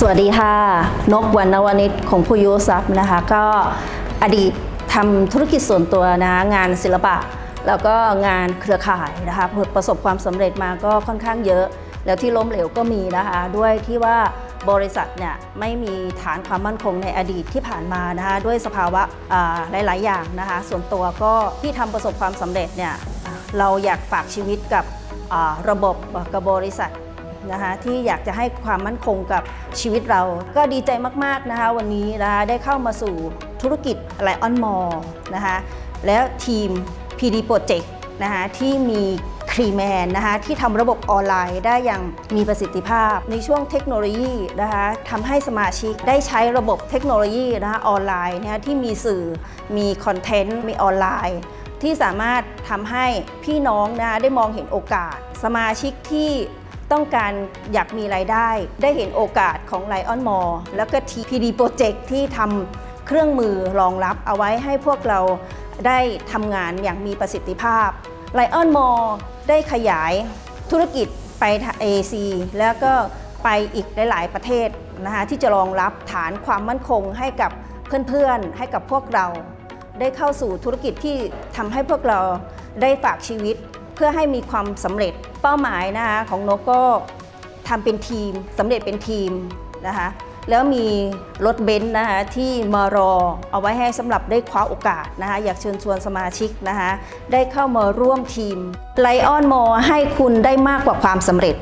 สวัสดีค่ะ นกวรรณวณิชของผู้ยุทรัพย์นะคะ ก็อดีตทำธุรกิจส่วนตัวนะงานศิลปะ แล้วก็งานเครือข่ายนะคะประสบความสำเร็จมาก็ค่อนข้างเยอะ แล้วที่ล้มเหลวก็มีนะคะ ด้วยที่ว่าบริษัทเนี่ยไม่มีฐานความมั่นคงในอดีตที่ผ่านมานะคะด้วยสภาวะหลาย ๆ อย่างนะคะ ส่วนตัวก็ที่ทำประสบความสำเร็จเนี่ยเราอยากฝากชีวิตกับระบบกับบริษัท นะคะที่อยากจะให้ความมั่นคงกับชีวิตเรา ก็ดีใจมากๆนะคะ วันนี้นะคะได้เข้ามาสู่ธุรกิจไลออนมอลนะคะแล้วทีม PD Project นะคะที่มีครีแมนนะคะที่ทำระบบออนไลน์ได้อย่างมีประสิทธิภาพ ในช่วงเทคโนโลยีนะคะทำให้สมาชิกได้ใช้ระบบเทคโนโลยีนะคะออนไลน์นะคะที่มีสื่อมีคอนเทนต์มีออนไลน์ที่สามารถทำให้พี่น้องนะคะได้มองเห็นโอกาส สมาชิกที่ ต้องการอยากมีรายได้ ได้เห็นโอกาสของ Lion m a l l แล้วก็ TPD Project ที่ทำเครื่องมือรองรับเอาไว้ให้พวกเราได้ทำงานอย่างมีประสิทธิภาพ Lion m a l l ได้ขยายธุรกิจไปเอซีแล้วก็ไปอีกหลาย ๆ ประเทศนะคะที่จะรองรับฐานความมั่นคงให้กับเพื่อน ๆ ให้กับพวกเรา ได้เข้าสู่ธุรกิจที่ทำให้พวกเราได้ฝากชีวิต เพื่อให้มีความสำเร็จเป้าหมายนะคะของนกก็ทำเป็นทีมสำเร็จเป็นทีมนะคะแล้วมีรถเบนซ์นะคะที่มารอเอาไว้ให้สำหรับได้คว้าโอกาสนะคะอยากเชิญชวนสมาชิกนะคะได้เข้ามาร่วมทีมไลออนมอให้คุณได้มากกว่าความสำเร็จ